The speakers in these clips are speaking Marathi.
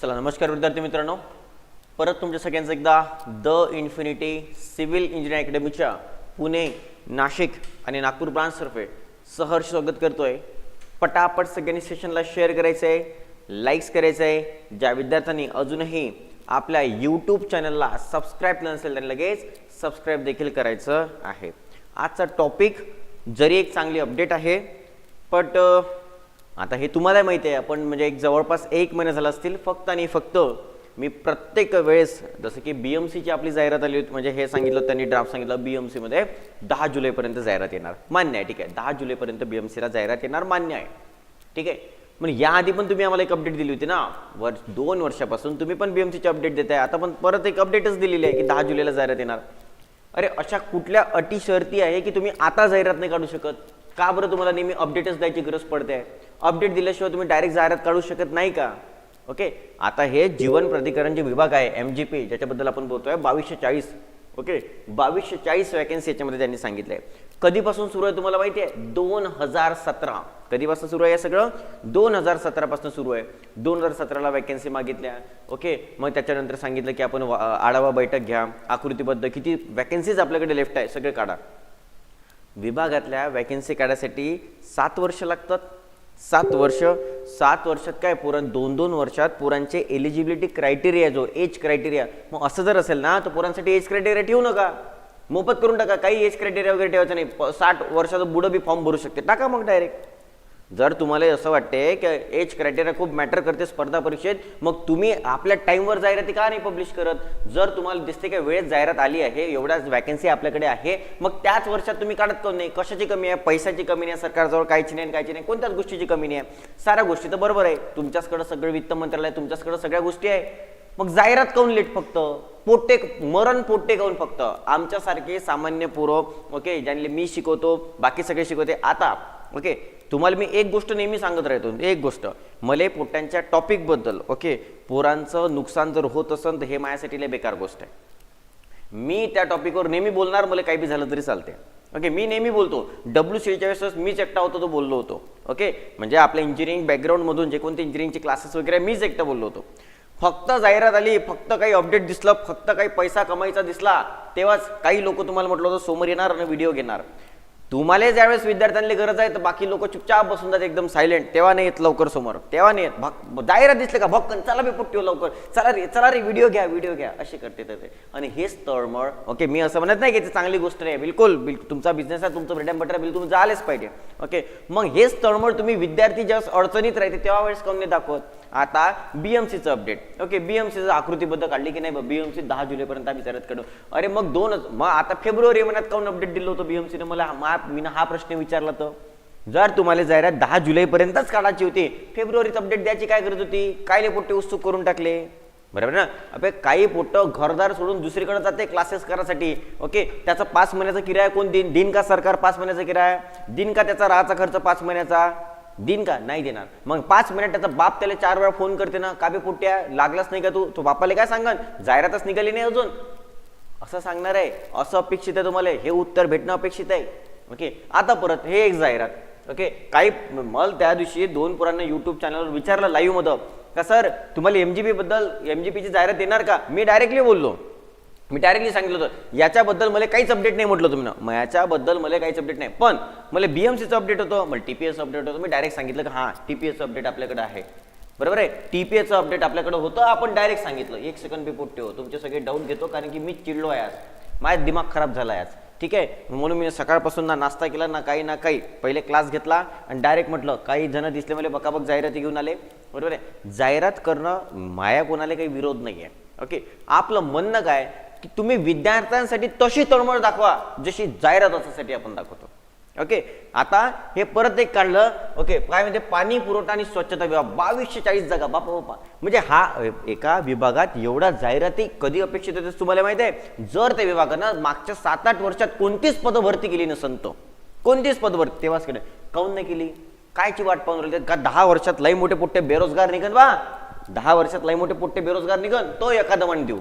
चला नमस्कार विद्यार्थी मित्रांनो. परत तुमच्या सगळ्यांचं एकदा द इन्फिनिटी सिव्हिल इंजिनिअरिंग अकॅडमीच्या पुणे नाशिक आणि नागपूर ब्रांचतर्फे सहर्ष स्वागत करतोय. पटापट सगळ्यांनी सेशनला शेअर करायचं आहे लाईक्स करायचं आहे ज्या विद्यार्थ्यांनी अजूनही आपल्या यूट्यूब चॅनलला सबस्क्राईब केलं नसेल त्यांनी लगेच सबस्क्राईब देखील करायचं आहे. आजचा टॉपिक जरी एक चांगली अपडेट आहे बट आता हे तुम्हाला माहिती आहे आपण म्हणजे एक जवळपास एक महिना झाला असतील फक्त आणि फक्त मी प्रत्येक वेळेस जसं की बी एम सीची आपली जाहिरात आली होती म्हणजे हे सांगितलं त्यांनी ड्राफ्ट सांगितलं बी एम सीमध्ये दहा जुलैपर्यंत जाहिरात येणार. मान्य आहे ठीक आहे. दहा जुलैपर्यंत बी एम सीला जाहिरात येणार मान्य आहे. ठीक आहे? मग याआधी पण तुम्ही आम्हाला एक अपडेट दिली होती ना? वर्ष दोन वर्षापासून तुम्ही पण बी एम सीची अपडेट देताय. आता पण परत एक अपडेटच दिलेली आहे की दहा जुलैला जाहिरात येणार. अरे अशा कुठल्या अटी शर्ती आहे की तुम्ही आता जाहिरात नाही काढू शकत? का बरं तुम्हाला नेहमी अपडेटच द्यायची गरज पडते? अपडेट दिल्याशिवाय तुम्ही डायरेक्ट जाहिरात काढू शकत नाही का? ओके आता हे जीवन प्राधिकरण जे विभाग आहे एम जी पी ज्याच्याबद्दल आपण बोलतोय बावीसशे चाळीस. ओके बावीसशे चाळीस वॅकन्सी याच्यामध्ये त्यांनी सांगितलंय. कधीपासून सुरू आहे तुम्हाला माहिती आहे? दोन हजार सतरा. कधीपासून सुरू आहे हे सगळं? दोन हजार सतरापासून सुरू आहे. दोन हजार सतराला वॅकन्सी मागितल्या. ओके मग त्याच्यानंतर सांगितलं की आपण वा- आढावा बैठक घ्या. आकृतीबद्ध किती वॅकन्सीज आपल्याकडे लेफ्ट आहे सगळे काढा. विभागातल्या वॅकन्सी काढायसाठी सात वर्ष लागतात. सात वर्ष. सात वर्षात काय पुरण? दोन दोन वर्षात पुरांचे एलिजिबिलिटी क्रायटेरिया जो एज क्रायटेरिया मग असं जर असेल ना तर पुरांसाठी एज क्रायटेरिया ठेवू नका. मोफत करून टाका. काही एज क्रायटेरिया वगैरे ठेवायचं नाही. साठ वर्षाचं बुडं बी फॉर्म भरू शकते. टाका मग डायरेक्ट जर तुम्हाला असं वाटते की एज क्रायटेरिया खूप मॅटर करते स्पर्धा परीक्षेत मग तुम्ही आपल्या टाईमवर जाहिराती का नाही पब्लिश करत? जर तुम्हाला दिसते की वेळेत जाहिरात आली आहे एवढ्याच वॅकन्सी आपल्याकडे आहे मग त्याच वर्षात तुम्ही काढत का नाही? कशाची कमी आहे? पैशाची कमी नाही सरकारजवळ काहीची नाही काहीची नाही. कोणत्याच गोष्टीची कमी नाही. आहे साऱ्या गोष्टी तर बरोबर आहे. तुमच्याचकडे सगळं वित्त मंत्रालय तुमच्याचकडे सगळ्या गोष्टी आहे. मग जाहिरात काऊन लेट फक्त? पोट्टे मरण पोट्टे काऊन फक्त? आमच्यासारखे सामान्य पूर्व ओके ज्यांनी मी शिकवतो बाकी सगळे शिकवते. आता ओके तुम्हाला मी एक गोष्ट नेहमी सांगत राहतो एक गोष्ट. मले पोट्यांच्या टॉपिकबद्दल ओके पोरांचं नुकसान जर होत असेल तर हे माझ्यासाठी लय बेकार गोष्ट आहे. मी त्या टॉपिकवर नेहमी बोलणार मला काही बी झालं तरी चालते ओके मी नेहमी बोलतो. डब्ल्यू सीच्या वेळेस मीच एकटा होतो तो बोललो होतो. ओके म्हणजे आपल्या इंजिनिअरिंग बॅकग्राऊंडमधून जे कोणते इंजिनिअरिंगचे क्लासेस वगैरे मीच एकटा बोललो होतो. फक्त जाहिरात आली फक्त काही अपडेट दिसलं फक्त काही पैसा कमाईचा दिसला तेव्हाच काही लोक तुम्हाला म्हटलं होतं समोर येणार आणि व्हिडिओ घेणार. तुम्हाला ज्यावेळेस विद्यार्थ्यांना गरज आहे तर बाकी लोक चुपचाप बसून जातात एकदम सायलेंट तेव्हा नाही येत लवकर समोर. तेव्हा नाही येत. भक जाहिरात दिसले का भक्कन चला मी पुट्टी लवकर. चला रे चला रे व्हिडिओ घ्या व्हिडिओ घ्या असे करते तर ते. आणि हेच तळमळ. ओके मी असं म्हणत नाही की ती चांगली गोष्ट नाही बिलकुल बिल तुमचा बिझनेस आहे तुमचं ब्रेड बटर बिल तुम्ही झालेच पाहिजे. ओके मग हेच तळमळ तुम्ही विद्यार्थी ज्यावेळेस अडचणीत राहते तेव्हा वेळेस काऊन नाही दाखवत? आता बीएमसीचं अपडेट ओके बीएमसीचं आकृतीबद्दल काढली की नाही बीएमसी दहा जुलैपर्यंत आम्ही जाहिरात काढू. अरे मग दोनच मग आता फेब्रुवारी महिन्यात काऊन अपडेट दिलं होतं बीएमसीने मला हा मी हा प्रश्न विचारला तर? जर तुम्हाला जाहिरात दहा जुलैपर्यंतच काढायची होती फेब्रुवारीत अपडेट द्यायची काय गरज होती? कायले पोट्टे उत्सुक करून टाकले? बरोबर ना? अबे काही पोट्ट घरदार सोडून दुसरीकडे जाते क्लासेस करायसाठी ओके त्याचा पाच महिन्याचा किराया कोण देईन? दिन का सरकार पाच महिन्याचा किराया? दिन का त्याचा राहायचा खर्च पाच महिन्याचा? दिन का? नाही देणार. मग पाच मिनिट त्याचा बाप त्याला चार वेळा फोन करते ना? काबे पोट्ट्या पुट्ट्या लागलाच नाही का तू? तो बापाला काय सांगन? जाहिरातच निघाली नाही अजून. असं सांगणार आहे. असं अपेक्षित आहे तुम्हाला. हे उत्तर भेटणं अपेक्षित आहे. ओके आता परत हे एक जाहिरात. ओके काही मला त्या दिवशी दोन पुरांना युट्यूब चॅनलवर विचारलं लाईव्हमध्ये का सर तुम्हाला एम जी पी बद्दल एम जी पीची जाहिरात येणार का? मी डायरेक्टली बोललो. मी डायरेक्टली सांगितलं होतं याच्याबद्दल मला काहीच अपडेट नाही म्हटलं तुम्ही मग याच्याबद्दल मला काहीच अपडेट नाही. पण मला बीएमसीचं अपडेट होतं मला टी पी एस अपडेट होतं. मी डायरेक्ट सांगितलं की हां टीपीएसचं अपडेट आपल्याकडे आहे. बरोबर आहे? टी पी एचं अपडेट आपल्याकडे होतं आपण डायरेक्ट सांगितलं. एक सेकंड बी पोट ठेव. तुमचे सगळे डाऊट घेतो कारण की मी चिडलो आहे आज. माझा दिमाग खराब झाला आहे आज. ठीक आहे? म्हणून मी सकाळपासून ना नाश्ता केला ना काही ना काही. पहिले क्लास घेतला आणि डायरेक्ट म्हटलं काही जण दिसले मला बकाबक जाहिराती घेऊन आले. बरोबर आहे? जाहिरात करणं माया कोणाला काही विरोध नाही आहे ओके आपलं म्हणणं काय? की तुम्ही विद्यार्थ्यांसाठी तशी तळमळ दाखवा जशी जाहिरात असासाठी आपण दाखवतो. ओके आता हे परत एक काढलं. ओके काय म्हणजे पाणी पुरवठा आणि स्वच्छता विभाग. बावीसशे चाळीस जागा. बापा बापा. म्हणजे हा एका विभागात एवढा जाहिराती कधी अपेक्षित होते तुम्हाला माहिती आहे? जर त्या विभागानं मागच्या सात आठ वर्षात कोणतीच पद भरती केली नसन तो. कोणतीच पद भरती. तेव्हाच केलं काऊन नाही केली? कायची वाट पाहून राहिली? का दहा वर्षात लई मोठे पोट्टे बेरोजगार निघन बा? दहा वर्षात लई मोठे पोट्टे बेरोजगार निघन. तो एखादा म्हण देऊ.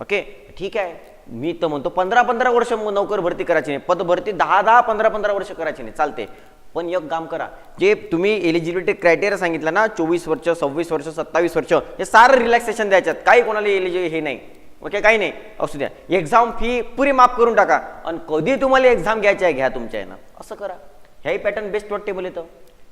ओके ठीक आहे. मी तर म्हणतो पंधरा पंधरा वर्ष नोकर भरती करायची नाही. पद भरती दहा दहा पंधरा पंधरा वर्ष करायची नाही. चालते पण एक काम करा. जे तुम्ही एलिजिबिलिटी क्रायटेरिया सांगितलं ना चोवीस वर्ष सव्वीस वर्ष सत्तावीस वर्ष हे सारं रिलॅक्सेशन द्यायच्यात. काही कोणाला एलिजिबल हे नाही. ओके? काही नाही. असू द्या. एक्झाम फी पुरी माफ करून टाका. आणि कधी तुम्हाला एक्झाम घ्यायची आहे घ्या तुमच्या यानं. असं करा. ह्याही पॅटर्न बेस्ट वाटते बोले तर.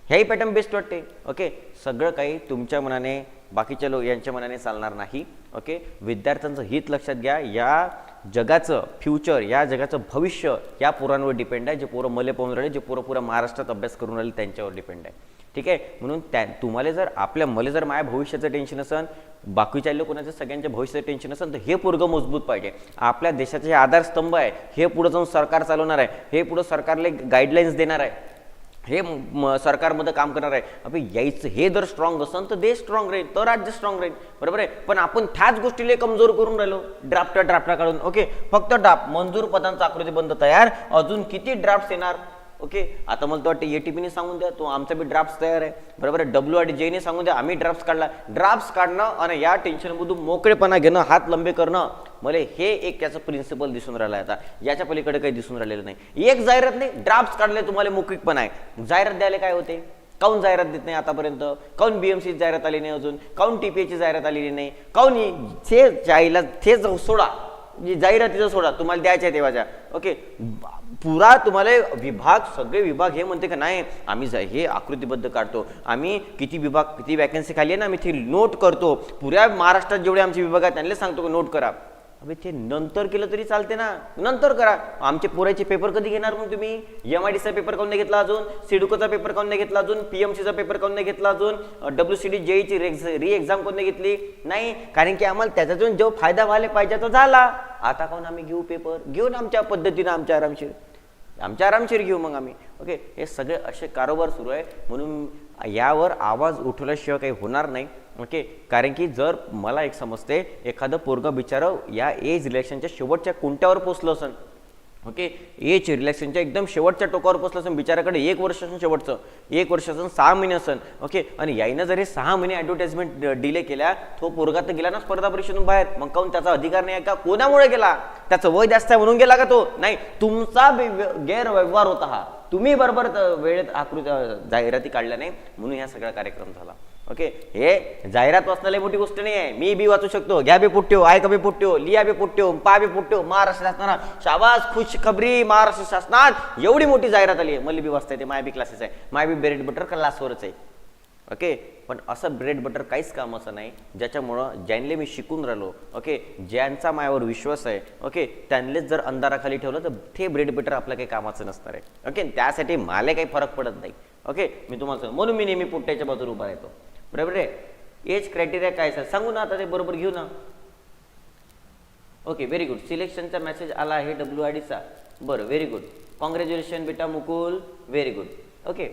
ह्याही पॅटर्न बेस्ट वाटते. ओके? सगळं काही तुमच्या मनाने बाकीच्या लोक यांच्या मनाने चालणार नाही. ओके? विद्यार्थ्यांचं हित लक्षात घ्या. या जगाचं फ्युचर या जगाचं भविष्य या पोरांवर डिपेंड आहे. जे पोरं मले पाहून राहिले जे पोरं पुरा महाराष्ट्रात अभ्यास करून राहिले त्यांच्यावर डिपेंड आहे. ठीक आहे? म्हणून त्या तुम्हाला जर आपल्या मला जर माझ्या भविष्याचं टेन्शन असेल बाकीच्या लोकांचं सगळ्यांच्या भविष्याचं टेन्शन असेल तर हे पोरगं मजबूत पाहिजे. आपल्या देशाचे जे आधारस्तंभ आहे. हे पुढं जाऊन सरकार चालवणार आहे. हे पुढं सरकारला गाईडलाईन्स देणार आहे. हे सरकारमध्ये काम करणार आहे. अबे यायचं हे जर स्ट्रॉंग असेल तर देश स्ट्रॉंग राहील तर राज्य स्ट्रॉंग राहील. बरोबर आहे? पण आपण त्याच गोष्टीला कमजोर करून राहिलो. ड्राफ्ट ड्राफ्टा काढून. ओके फक्त ड्राफ्ट मंजूर पदांचा आकृती बंद तयार. अजून किती ड्राफ्ट येणार? ओके आता मला तर वाटतं एटीपीने सांगून द्या. तो आमचा बी ड्राफ्ट तयार आहे. बरोबर आहे? डब्ल्यू आणि जेने सांगून द्या. आम्ही ड्राफ्ट काढला. ड्राफ्ट काढणं आणि या टेन्शनमधून मोकळेपणा घेणं हात लंबे करणं मला हे एक त्याचं प्रिन्सिपल दिसून राहिलं आहे आता. याच्या पलीकडे काही दिसून राहिलेलं नाही. एक जाहिरात नाही ड्राफ्ट काढले तुम्हाला मोकळीकपणा आहे जाहिरात द्यायला काय होते? काऊन जाहिरात देत नाही आतापर्यंत? काऊन बीएमसी जाहिरात आली नाही अजून? काऊन टीपीची जाहिरात आलेली नाही? काऊन ही- ते जायला ते जाऊ सोडा. जी जाहिरातीचा सोडा. तुम्हाला द्यायचं आहे तेव्हाच्या ओके? पुरा तुम्हाला विभाग सगळे विभाग हे म्हणते का नाही आम्ही जा- हे आकृतीबद्ध काढतो. आम्ही किती विभाग किती वॅकन्सी खाली आहे ना आम्ही ते नोट करतो. पुऱ्या महाराष्ट्रात जेवढे आमचे विभाग आहेत त्यांना सांगतो नोट करा. अबे ते नंतर केलं तरी चालते ना. नंतर करा. आमचे पोराचे पेपर कधी घेणार मग तुम्ही? एम आय डीचा पेपर काऊन नाही घेतला अजून? सिडुकोचा पेपर काऊन नाही घेतला अजून? पीएमसीचा पेपर काऊन नाही घेतला अजून? डब्ल्यू सी डी जेईची री एक्झाम कोण नाही घेतली? नाही. कारण की आम्हाला त्याच्यातून जो फायदा व्हायला पाहिजे तो झाला. आता काऊन आम्ही घेऊ पेपर घेऊ ना आमच्या पद्धतीनं आमच्या आरामशीर. आमच्या आरामशीर घेऊ मग आम्ही. ओके हे सगळे असे कारोबार सुरू आहे. म्हणून यावर आवाज उठवल्याशिवाय काही होणार नाही ओके कारण की जर मला एक समजते एखादं पोरगं बिचारं या एज रिलेक्शनच्या शेवटच्या कोणत्यावर पोचलं असेल ओके एज रिलॅक्सेशनच्या एकदम शेवटच्या टोकावर पोचलं असेल बिचाराकडे एक वर्ष असून शेवटचं एक वर्ष असून सहा महिने असेल ओके आणि याईनं जर हे सहा महिने ॲडव्हर्टाइजमेंट डिले केल्या तो पोरगा तर गेला ना स्पर्धा परीक्षेतून बाहेर मग काऊन त्याचा अधिकार नाही आहे का? कोणामुळे गेला? त्याचं वय जास्त आहे म्हणून गेला का तो? नाही तुमचा गैरव्यवहार होता हा. तुम्ही बरोबर वेळेत आकृती जाहिराती काढल्या नाही म्हणून ह्या सगळा कार्यक्रम झाला. ओके? हे जाहिरात वाचण्याला मोठी गोष्ट नाही आहे. मी बी वाचू शकतो. घ्या बी पुट्ट्यो ऐका बी पुट्ट्यो लिया बी पुट्ट्यो पा बी पुट्ट्यो महाराष्ट्र शासनानं शाबास खुश खबरी महाराष्ट्र शासनात एवढी मोठी जाहिरात आली आहे. मला बी वाचता येते माय बी क्लासेस आहे. माय बी बेरेट बटर क्लासवरच आहे. ओके? पण असं ब्रेड बटर काहीच कामाचं नाही. ज्याच्यामुळं ज्यांले मी शिकून राहिलो ओके? ज्यांचा मायावर विश्वास आहे ओके? त्यांनीच जर अंधाराखाली ठेवलं तर ते ब्रेड बटर आपलं काही कामाचं नसणार आहे ओके? त्यासाठी मला काही फरक पडत नाही ओके? मी तुम्हाला सांगतो म्हणून मी नेहमी पुट्ट्याच्या बाजूला उभा राहतो. बरोबर आहे? एज क्रायटेरिया काय सर? सांगू ना आता ते बरोबर घेऊ ना. ओके व्हेरी गुड सिलेक्शनचा मेसेज आला आहे डब्ल्यू आय डीचा बरं व्हेरी गुड कॉंग्रॅच्युलेशन बेटा Mukul. Very good okay.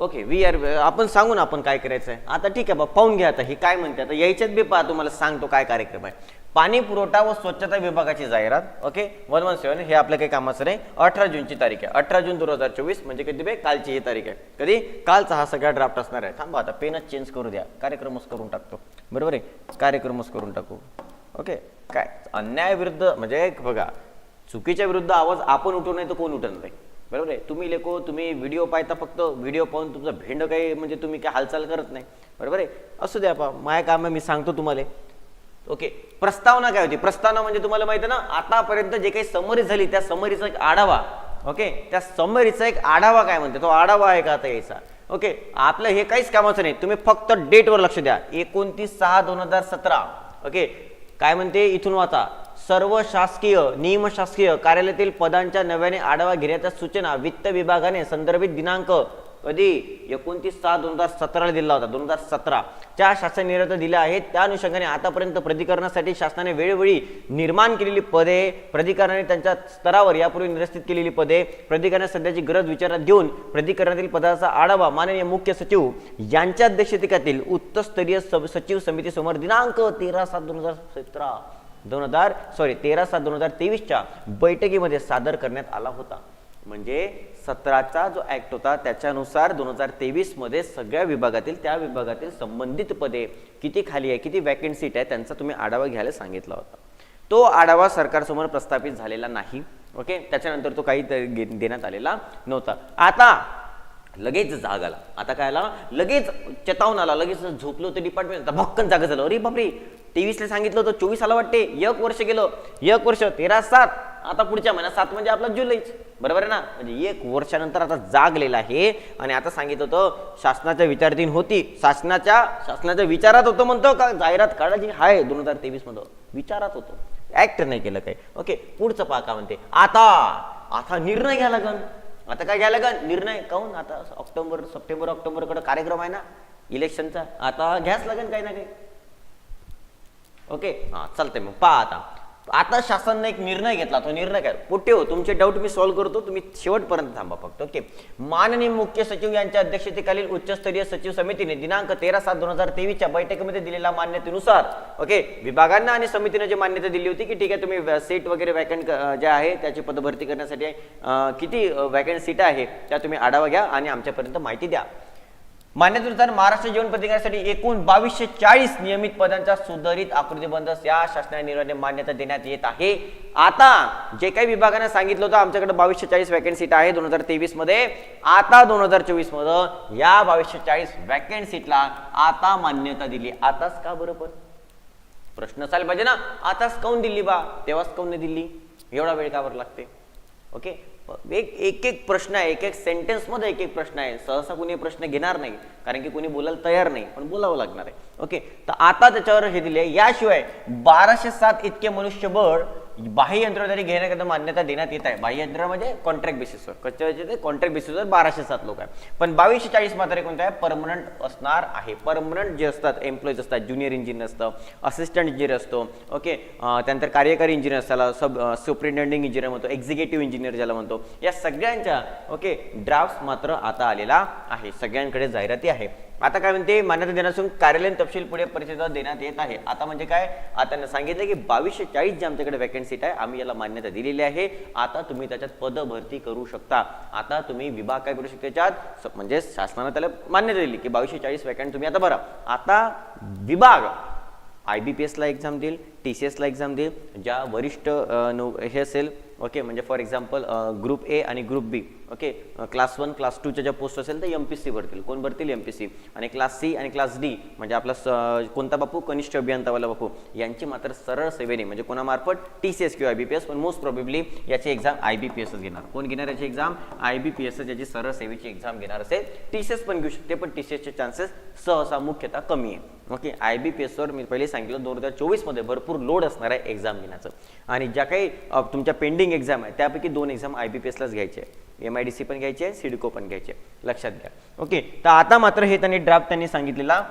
Okay we are आपण सांगू ना आपण काय करायचं आहे आता ठीक आहे बा पाहून घ्या आता हे काय म्हणते आता यायच्यात बी पहा तुम्हाला सांगतो काय कार्यक्रम आहे. पाणी पुरवठा व स्वच्छता विभागाची जाहिरात ओके वन वन सेवन हे आपल्या काही कामाचं नाही. अठरा जूनची तारीख आहे. अठरा जून दोन हजार चोवीस म्हणजे कधी बे कालची ही तारीख आहे. कधी? कालचा हा सगळा ड्राफ्ट असणार आहे. थांबा आता पेनच चेंज करू द्या. कार्यक्रमच करून टाकतो. बरोबर आहे? कार्यक्रमच करून टाकू. ओके काय? अन्यायाविरुद्ध म्हणजे एक बघा चुकीच्या विरुद्ध आवाज आपण उठवू नाही तर कोण उठवणार नाही बरोबर आहे? तुम्ही लेखो तुम्ही व्हिडिओ पाहता फक्त व्हिडिओ पाहून तुमचं भेंड काही म्हणजे तुम्ही काय हालचाल करत नाही. बरोबर आहे? असू द्या पा माय काम आहे मी सांगतो तुम्हाला. ओके प्रस्तावना काय होती? प्रस्तावना म्हणजे तुम्हाला माहिती आहे ना आतापर्यंत जे काही समरी झाली त्या समरीचा एक आढावा. ओके? त्या समरीचा एक आढावा काय म्हणते? तो आढावा आहे का आता यायचा? ओके? आपलं हे काहीच कामाचं नाही. तुम्ही फक्त डेटवर लक्ष द्या. एकोणतीस सहा दोन हजार सतरा. ओके? काय म्हणते? इथून वाचा. सर्व शासकीय निमशासकीय कार्यालयातील पदांच्या नव्याने आढावा घेण्याच्या सूचना वित्त विभागाने संदर्भित दिनांक कधी? एकोणतीस सहा दोन हजार सतराला दिला होता दोन हजार सतरा. च्या शासन निर्णय दिल्या आहेत त्या अनुषंगाने आतापर्यंत प्राधिकरणासाठी शासनाने वेळोवेळी निर्माण केलेली पदे प्राधिकरणाने त्यांच्या स्तरावर यापूर्वी निरस्थित केलेली पदे प्राधिकरणाने सध्याची गरज विचारात घेऊन प्राधिकरणातील पदाचा आढावा माननीय मुख्य सचिव यांच्या अध्यक्षतेखातील उच्चस्तरीय सचिव समितीसमोर दिनांक तेरा सात दोन हजार सतरा. दोन हजार सॉरी तेरा सात दोन हजार तेवीसच्या बैठकीमध्ये सादर करण्यात आला होता. म्हणजे सतराचा जो ऍक्ट होता त्याच्यानुसार दोन हजार तेवीसमध्ये सगळ्या विभागातील त्या विभागातील संबंधित पदे किती खाली आहे किती वॅकेंट सीट आहे त्यांचा तुम्ही आढावा घ्यायला सांगितला होता. तो आढावा सरकारसमोर प्रस्थापित झालेला नाही. ओके त्याच्यानंतर तो काही देण्यात आलेला नव्हता. आता लगेच जाग आला. आता काय आला? लगेच चेतावून आला. लगेच झोपलो ते डिपार्टमेंट भक्कन जागा झालं. अरे बापरे! तेवीसला सांगितलं होतं चोवीस आला वाटते. एक वर्ष गेलं. एक वर्ष तेरा सात. आता पुढच्या महिन्यात सात म्हणजे आपला जुलैच बरोबर आहे ना? म्हणजे एक वर्षानंतर आता जागलेला आहे. आणि आता सांगितलं होतं शासनाच्या विचारधीन होती. शासनाच्या शासनाच्या विचारात होतं म्हणतो का? जाहिरात काढायची आहे दोन हजार तेवीसमध्ये विचारात होतं. ऍक्ट नाही केलं काही. ओके पुढचं पहा का म्हणते. आता आता निर्णय घ्या लागन. आता काय घ्यायला का निर्णय काहून? आता ऑक्टोबर सप्टेंबर ऑक्टोबरकडे कार्यक्रम आहे ना इलेक्शनचा. आता घ्याच लागेल काही ना काही. ओके? हा चालतंय मग. पहा आता. आता शासनाने एक निर्णय घेतला तो निर्णय काय? पोटे हो तुमचे डाऊट मी सॉल्व्ह करतो तुम्ही शेवटपर्यंत थांबा फक्त ओके माननीय मुख्य सचिव यांच्या अध्यक्षतेखालील उच्चस्तरीय सचिव समितीने दिनांक तेरा सात दोन हजार तेवीसच्या बैठकीमध्ये दिलेल्या मान्यतेनुसार ओके विभागांना आणि समितीने जी मान्यता दिली होती की ठीक आहे तुम्ही सीट वगैरे वॅकंट ज्या आहे त्याची पदभरती करण्यासाठी किती वॅकंट सीट आहे त्या तुम्ही आढावा घ्या आणि आमच्यापर्यंत माहिती द्या. मान्यतेनुसार महाराष्ट्र जीवन प्रतिकारासाठी एकूण बावीसशे चाळीस नियमित पदांचा सुधारित आकृतीबंध या शासनाने निर्णयाने मान्यता देण्यात येत आहे. आता जे काही विभागाने सांगितलं होतं आमच्याकडे बावीसशे चाळीस वॅकेंट सीट आहे दोन हजार तेवीसमध्ये. आता दोन हजार चोवीसमध्ये या बावीसशे चाळीस वॅकेंट सीटला आता मान्यता दिली. आताच का बरोबर प्रश्न असायला पाहिजे ना. आताच काऊन दिल्ली बा? तेव्हाच काऊन नाही दिल्ली एवढा वेळ का बरं लागते? ओके? एक एक एक प्रश्न आहे एक एक सेंटेन्समध्ये एक एक प्रश्न आहे. सहसा कुणी प्रश्न घेणार नाही कारण की कुणी बोलायला तयार नाही पण बोलावं लागणार आहे. ओके तर आता त्याच्यावर हे दिले याशिवाय बाराशे सात इतके मनुष्यबळ बाह्य यंत्रधारी घेण्याकरता मान्यता देण्यात येत आहे. बाह्य यंत्र म्हणजे कॉन्ट्रॅक्ट बेसिसवर कच्च्या कॉन्ट्रॅक्ट बेसिसवर बाराशे सात लोक आहे पण बावीसशे चाळीस मात्र कोणतं आहे परमनंट असणार आहे. परमनंट जे असतात एम्प्लॉईज असतात ज्युनियर इंजिनियर असतं असिस्टंट इंजिनियर असतो ओके त्यानंतर कार्यकारी इंजिनियर त्याला सब सुपरिटेंडिंग इंजिनियर म्हणतो एक्झिक्युटिव्ह इंजिनियर ज्याला म्हणतो. या सगळ्यांच्या ओके ड्राफ्ट मात्र आता आलेला आहे. सगळ्यांकडे जाहिराती आहे. आता काय म्हणते मान्यता देण्यासून कार्यालयीन तपशील पुढे परिषदेला देण्यात येत आहे. आता म्हणजे काय? आता त्यांना सांगितलं की बावीसशे चाळीस जे आमच्याकडे वॅकन्सीट सीट आहे आम्ही याला मान्यता दिलेली आहे. आता तुम्ही त्याच्यात पद भरती करू शकता. आता तुम्ही विभाग काय करू शकता त्याच्यात स- म्हणजे शासनाने त्याला मान्यता दिली की बावीसशे चाळीस वॅकंट तुम्ही आता भरा. आता विभाग आय बी पी एसला एक्झाम देईल टी सी एसला एक्झाम देईल. ज्या वरिष्ठ नो हे असेल ओके म्हणजे फॉर एक्झाम्पल ग्रुप ए आणि group B okay? Class one class टूच्या ज्या पोस्ट असेल तर एम पी सी भरतील कोण भरतील? एम पी सी आणि क्लास सी आणि क्लास डी म्हणजे आपला स- कोणता बापू? कनिष्ठ अभियंतावाला बापू. यांची मात्र सरळ सेवेने म्हणजे कोणामार्फत टी सी एस किंवा आय बी पी एस पण मोस्ट प्रॉबेबली याची एक्झाम आय बी पी एसच घेणार. कोण घेणार याची exam I B P S याची सरळ सेवेची एक्झाम घेणार असेल. टी सी एस पण घेऊ शकते पण टी सी एसचे चान्सेस सहसा मुख्यतः कमी आहे. ओके आय बी पी एसवर मी पहिले सांगितलं दोन हजार चोवीसमध्ये भरपूर लोड असणार आहे एक्झाम घेण्याचं. आणि ज्या काही तुमच्या पेंडिंग एक्झाम आहे त्यापैकी दोन एक्झाम आय बी पी एसलाच घ्यायचे आहे एम आय डी सी पण घ्यायचे आहे सिडको पण घ्यायचे आहे. लक्षात घ्या. ओके तर आता मात्र हे त्यांनी ड्राफ्ट त्यांनी सांगितलेला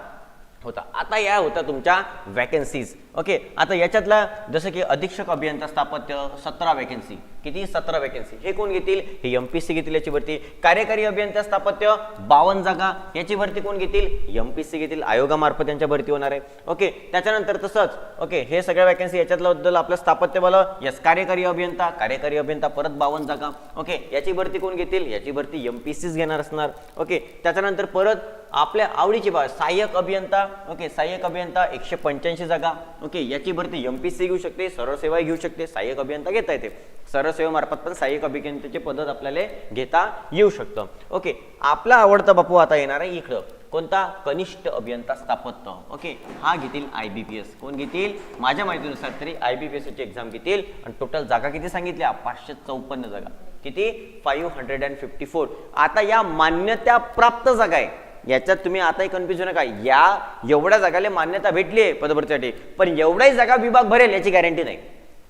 होता. आता या होत्या तुमच्या वॅकन्सीज ओके आता याच्यातला जसं की अधीक्षक अभियंता स्थापत्य सतरा वॅकन्सी किती सतरा वॅकन्सी हे कोण घेतील? हे एम पी सी घेतील याची भरती कार्यकारी अभियंता स्थापत्य बावन्न जागा याची भरती कोण घेतील? एम पी सी घेतील. आयोगामार्फत यांच्या भरती होणार आहे. ओके त्याच्यानंतर तसंच ओके हे सगळ्या वॅकन्सी याच्यातलं आपलं स्थापत्य यस कार्यकारी अभियंता कार्यकारी अभियंता परत बावन्न जागा. ओके याची भरती कोण घेतील? याची भरती एम पी सीच घेणार असणार. ओके त्याच्यानंतर परत आपल्या आवडीची बाब सहाय्यक अभियंता. ओके सहाय्यक अभियंता एकशे पंच्याऐंशी जागा. ओके याची भरती एम पी सी घेऊ शकते सरळ सेवा घेऊ शकते सहाय्यक अभियंता घेता येते. सरळ सेवेमार्फत पण सहाय्यक अभियंत्याची पद्धत आपल्याला घेता येऊ शकतं. ओके आपला आवडता बापू आता येणार आहे इकडं. कोणता? कनिष्ठ अभियंता स्थापत्य. ओके हा घेतील आय बी पी एस कोण घेतील? माझ्या माहितीनुसार तरी आय बी पी एसची एक्झाम घेतील. आणि टोटल जागा किती सांगितल्या? पाचशे चौपन्न जागा. किती? Five hundred and fifty four आता या मान्यता प्राप्त जागा आहे. याच्यात तुम्ही आताही कन्फ्युज नका. या एवढ्या जागाला मान्यता भेटली आहे पदभरतीसाठी. पण एवढाही जागा विभाग भरेल याची गॅरंटी नाही.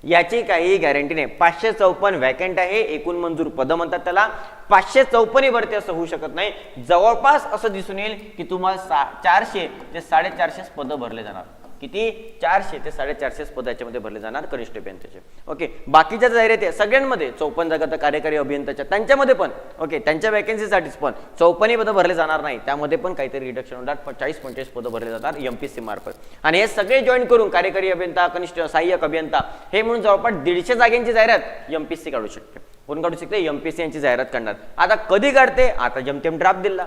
याची काही गॅरंटी नाही. पाचशे चौपन्न वॅकंट आहे एकूण मंजूर पद म्हणतात त्याला. पाचशे चौपन्नही भरती असं होऊ शकत नाही. जवळपास असं दिसून येईल की तुम्हाला सा चारशे ते साडेचारशेच पदं भरले जाणार. किती? चारशे ते साडेचारशे पद याच्यामध्ये भरले जाणार कनिष्ठ अभियंत्याचे. ओके बाकीच्या जाहिराती आहे सगळ्यांमध्ये चौपन्न जागा तर कार्यकारी अभियंत्याच्या त्यांच्यामध्ये पण. ओके त्यांच्या वॅकन्सीसाठीच पण. चौपन्नी पदं भरले जाणार नाही. त्यामध्ये पण काहीतरी रिडक्शन होणार. चाळीस पंचेचाळीस पदं भरले जातात एम पी सी मार्फत. आणि हे सगळे जॉईन करून कार्यकारी अभियंता कनिष्ठ सहाय्यक अभियंता हे म्हणून जवळपास दीडशे जागेंची जाहिरात एम पी सी काढू शकते. कोण काढू शकते? एम पी सी यांची जाहिरात काढणार आता कधी काढते? आता जमतेम ड्राफ्ट दिला.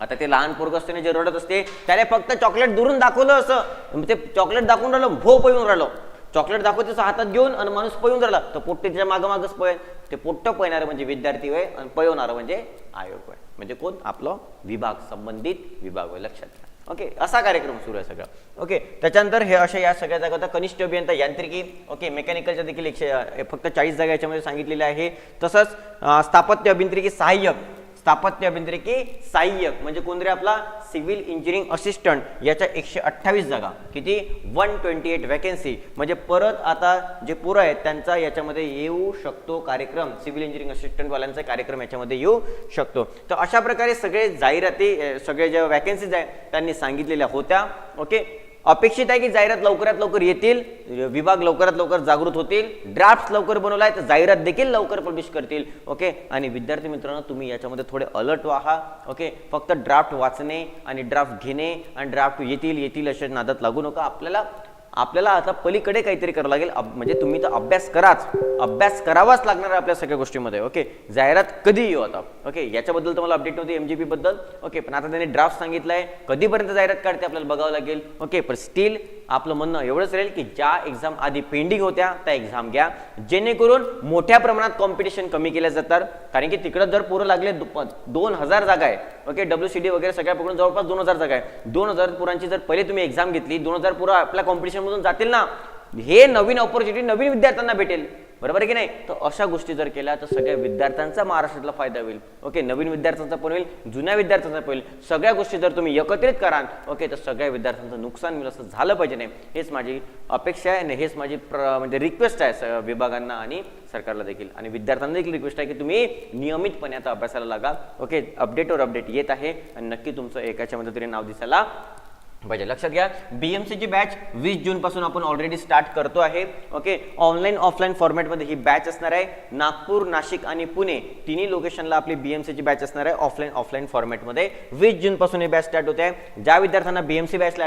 आता ते लहान पोरग असते जे रडत असते त्याला फक्त चॉकलेट दुरून दाखवलं असं. ते चॉकलेट दाखवून राहिलं भो पळून राहिलो. चॉकलेट दाखवतेचं हातात घेऊन आणि माणूस पळून राहिला. तर पोट्टे त्याच्या मागं मागच पळेल. ते पोट्ट पळणारं म्हणजे विद्यार्थी होय आणि पळवणारं म्हणजे आयोग होय म्हणजे कोण? आपलं विभाग संबंधित विभाग होय लक्षात घ्या ओके असा कार्यक्रम सुरू आहे सगळं. ओके त्याच्यानंतर हे अशा या सगळ्या जागा होत्या. कनिष्ठ अभियंता यांत्रिकी. ओके मेकॅनिकलच्या देखील एकशे फक्त चाळीस जागा याच्यामध्ये सांगितलेल्या आहे. तसंच स्थापत्य अभियांत्रिकी सहाय्यक. स्थापत्य अभियांत्रिकी सहाय्यक म्हणजे कोण रे आपला? सिव्हिल इंजिनिअरिंग असिस्टंट याच्या एकशे अठ्ठावीस जागा. किती? वन ट्वेंटी एट वॅकन्सी म्हणजे परत आता जे पोरं आहेत त्यांचा याच्यामध्ये येऊ शकतो कार्यक्रम. सिव्हिल इंजिनिअरिंग असिस्टंटवाल्यांचा कार्यक्रम याच्यामध्ये येऊ शकतो. तर अशा प्रकारे सगळे जाहिराती सगळे ज्या वॅकन्सीज आहेत त्यांनी सांगितलेल्या होत्या. ओके? अपेक्षित आहे की जाहिरात लवकरात लवकर येतील विभाग लवकरात लवकर जागृत होतील ड्राफ्ट लवकर बनवलाय तर जाहिरात देखील लवकर पब्लिश करतील ओके आणि विद्यार्थी मित्रांनो तुम्ही याच्यामध्ये थोडे अलर्ट व्हा ओके फक्त ड्राफ्ट वाचणे आणि ड्राफ्ट घेणे आणि ड्राफ्ट येतील येतील अशा नादात लागू नका. आपल्याला आपल्याला आता पलीकडे काहीतरी करावं लागेल. म्हणजे तुम्ही तर अभ्यास कराच. अभ्यास करावाच लागणार आहे आपल्या सगळ्या गोष्टीमध्ये ओके जाहिरात कधी येऊ आता? ओके याच्याबद्दल तुम्हाला अपडेट नव्हती एमजीपी बद्दल. ओके पण आता त्यांनी ड्राफ्ट सांगितलंय. कधीपर्यंत जाहिरात काढते आपल्याला बघावं लागेल. ओके पण स्टील आपलं म्हणणं एवढंच राहील की ज्या एक्झाम आधी पेंडिंग होत्या त्या एक्झाम घ्या. जेणेकरून मोठ्या प्रमाणात कॉम्पिटिशन कमी केल्या जातात. कारण की तिकडं जर पोरं लागले दोन हजार जागा आहे. ओके डब्ल्यू सी डी वगैरे सगळ्या पकडून जवळपास दोन हजार जागा आहे. दोन हजार पुरांची जर पहिले तुम्ही एक्झाम घेतली दोन हजार पुरं आपल्या कॉम्पिटिशनमधून जातील ना? हे नवीन ऑपॉर्च्युनिटी नवीन विद्यार्थ्यांना भेटेल. बरोबर आहे की नाही? तर अशा गोष्टी जर केल्या तर सगळ्या विद्यार्थ्यांचा महाराष्ट्रातला फायदा होईल. ओके नवीन विद्यार्थ्यांचा पण होईल जुन्या विद्यार्थ्यांचा पण होईल. सगळ्या गोष्टी जर तुम्ही एकत्रित कराल ओके तर सगळ्या विद्यार्थ्यांचं नुकसान होईल असं झालं पाहिजे नाही. हेच माझी अपेक्षा आहे आणि हेच माझी प्र म्हणजे रिक्वेस्ट आहे विभागांना आणि सरकारला देखील. आणि विद्यार्थ्यांना देखील रिक्वेस्ट आहे की तुम्ही नियमितपणे आता अभ्यासाला लागा. ओके अपडेटवर अपडेट येत आहे. आणि नक्की तुमचं एकाच्या मध्ये तरी नाव दिसायला पाहिजे लक्षात घ्या. बीएमसीची बॅच वीस जून पासून आपण ऑलरेडी स्टार्ट करतो आहे. ओके ऑनलाईन ऑफलाईन फॉर्मॅटमध्ये ही बॅच असणार आहे. नागपूर नाशिक आणि पुणे तिन्ही लोकेशनला आपली बीएमसीची बॅच असणार आहे ऑफलाईन ऑफलाईन फॉर्मॅटमध्ये वीस जून पासून ही बॅच स्टार्ट होते. आहे ज्या विद्यार्थ्यांना बीएमसी बॅचला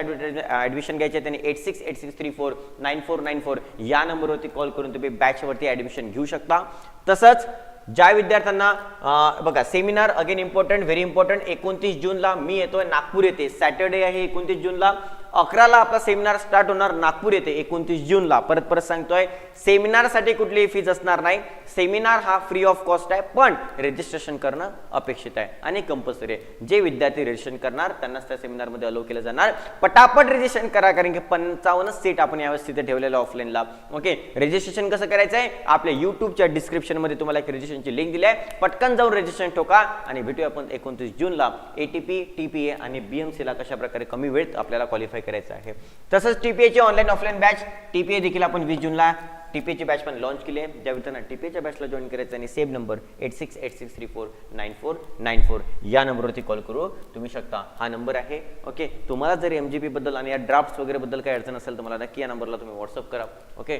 ॲडमिशन घ्यायचे आहे, त्यांनी eight six eight six three four nine four nine four या नंबरवरती कॉल करून तुम्ही बॅचवरती ॲडमिशन घेऊ शकता. तसंच ज्या विद्यार्थ्यांना बघा seminar again important very important एकोणतीस जूनला मी येतोय नागपूर येते. सॅटर्डे आहे एकोणतीस जूनला. अकराला आपला सेमिनार स्टार्ट होणार नागपूर येथे एकोणतीस जूनला. परत परत सांगतोय सेमिनारसाठी कुठलीही फीज असणार नाही. सेमिनार हा फ्री ऑफ कॉस्ट आहे पण रजिस्ट्रेशन करणं अपेक्षित आहे आणि कंपल्सरी आहे. जे विद्यार्थी रजिस्ट्रेशन करणार त्यांनाच त्या सेमिनारमध्ये अलो केलं जाणार. पटापट रजिस्ट्रेशन करा कारण की पंचावन्न सीट आपण यावेळेस तिथे ठेवलेलं ऑफलाईनला ओके रजिस्ट्रेशन कसं करायचं आहे आपल्या युट्यूबच्या डिस्क्रिप्शनमध्ये तुम्हाला एक रजिस्ट्रेशनची लिंक दिली आहे. पटकन जाऊन रजिस्ट्रेशन ठोका आणि भेटूया आपण एकोणतीस जूनला. एटीपी टीपीए आणि बीएमसीला कशा प्रकारे कमी वेळेत आपल्याला क्वालिफाय करायचं आहे. तसंच टीपीएची ऑनलाईन ऑफलाईन बॅच टीपीए देखील आपण वीस जूनला टीपीची बॅच पण लॉन्च केली आहे. ज्या विद्यार्थ्यांना टीपीएच्या बॅचला जॉईन करायचं आणि same number eight six eight six three four nine four nine four या नंबरवरती कॉल करू. तुम्ही शकता हा नंबर आहे. ओके तुम्हाला जर एम जी बद्दल आणि या ड्राफ्ट्स वगैरे बद्दल काही अडचण असेल तर मला नक्की या नंबरला तुम्ही व्हॉट्सअप करा. ओके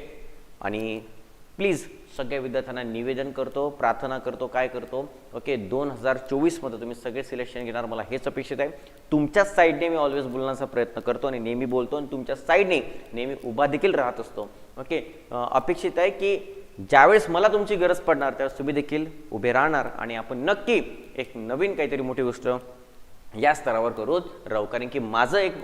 आणि प्लीज सगळ्या विद्यार्थ्यांना निवेदन करतो प्रार्थना करतो काय करतो? ओके दोन हजार चोवीसमध्ये तुम्ही सगळे सिलेक्शन घेणार मला हेच अपेक्षित आहे. तुमच्याच साईडने मी ऑलवेज बोलण्याचा प्रयत्न करतो आणि नेहमी बोलतो आणि तुमच्या साईडने नेहमी उभा देखील राहत असतो. ओके अपेक्षित आहे की ज्यावेळेस मला तुमची गरज पडणार त्यावेळेस तुम्ही देखील उभे राहणार. आणि आपण नक्की एक नवीन काहीतरी मोठी गोष्ट या स्तरावर करून राहू. कारण की माझं एक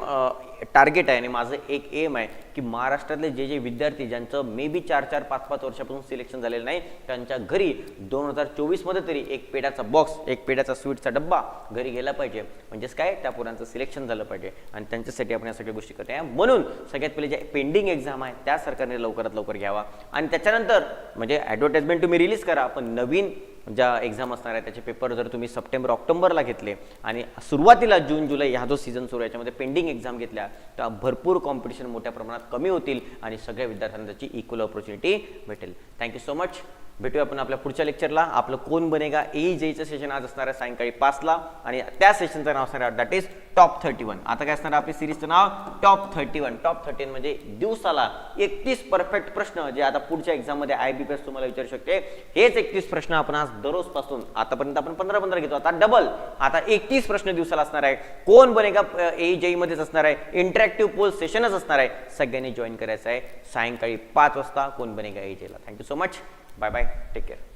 टार्गेट आहे आणि माझं एक एम आहे की महाराष्ट्रातले जे जे विद्यार्थी ज्यांचं मे बी चार चार पाच पाच वर्षापासून सिलेक्शन झालेलं नाही त्यांच्या घरी दोन हजार चोवीसमध्ये तरी एक पेढ्याचा बॉक्स एक पेढ्याचा स्वीटचा डब्बा घरी गेला पाहिजे. म्हणजेच काय? त्या पोरांचं सिलेक्शन झालं पाहिजे. आणि त्यांच्यासाठी आपण या सगळ्या गोष्टी करतो आहे म्हणून सगळ्यात पहिले जे पेंडिंग एक्झाम आहे त्या सरकारने लवकरात लवकर घ्यावा. आणि त्याच्यानंतर म्हणजे ॲडव्हर्टाइजमेंट तुम्ही रिलीज करा पण नवीन ज्या एक्झाम असणार आहे त्याचे पेपर जर तुम्ही सप्टेंबर ऑक्टोबरला घेतले आणि सुरुवातीला जून जुलै ह्या जो सीझन सुरू आहे याच्यामध्ये पेंडिंग एक्झाम घेतल्या तर भरपूर कॉम्पिटिशन मोठ्या प्रमाणात कमी होतील आणि सगळ्या विद्यार्थ्यांना त्याची इक्वल ऑपॉर्च्युनिटी भेटेल. थँक्यू सो मच भेटूया आपण आपल्या पुढच्या लेक्चरला आपलं कोण बनेगा? ए जेचं सेशन आज असणार आहे सायंकाळी पाचला आणि त्या सेशनचं नाव असणार आहे that is top thirty one. आता काय असणार आपली सिरीजचं नाव? Top thirty one. Top thirty म्हणजे दिवसाला एकतीस परफेक्ट प्रश्न जे आता पुढच्या एक्झाममध्ये आय बी पी एस तुम्हाला विचारू शकते. हेच एकतीस प्रश्न आपण आज दररोजपासून आतापर्यंत आपण पंधरा पंधरा घेतो. आता डबल आता एकतीस प्रश्न दिवसाला असणार आहे. कोण बनेगा ए जेई मध्येच असणार आहे? इंटरॅक्टिव्ह पोल सेशनच असणार आहे. सगळ्यांनी जॉईन करायचं आहे. सायंकाळी पाच वाजता कोण बनेगा ए जेला thank you so much bye bye take care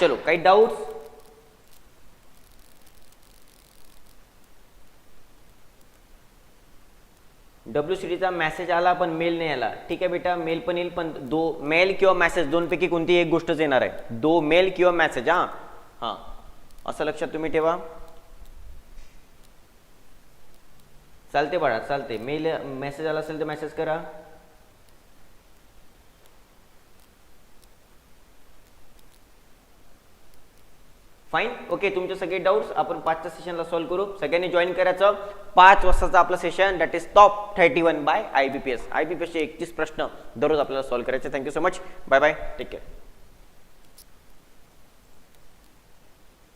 चलो काही डाऊट्स डब्ल्यू सी टीचा मेसेज आला पण मेल नाही आला. ठीक आहे बेटा मेल पण येईल पण दो मेल किंवा मेसेज दोनपैकी कोणती एक गोष्टच येणार आहे. दो मेल किंवा मेसेज हां. हां. असं लक्षात तुम्ही ठेवा. चालते बाळा चालते मेल मेसेज आला असेल तर मेसेज करा. फाईन ओके तुमचे सगळे डाऊट्स आपण पाचच्या सेशनला सॉल्व्ह करू. सगळ्यांनी जॉईन करायचं. पाच वाजताचं आपलं session that is top thirty one by I B P S I B P एसचे एकतीस प्रश्न दररोज आपल्याला सॉल्व्ह करायचे. Thank you so much bye bye take care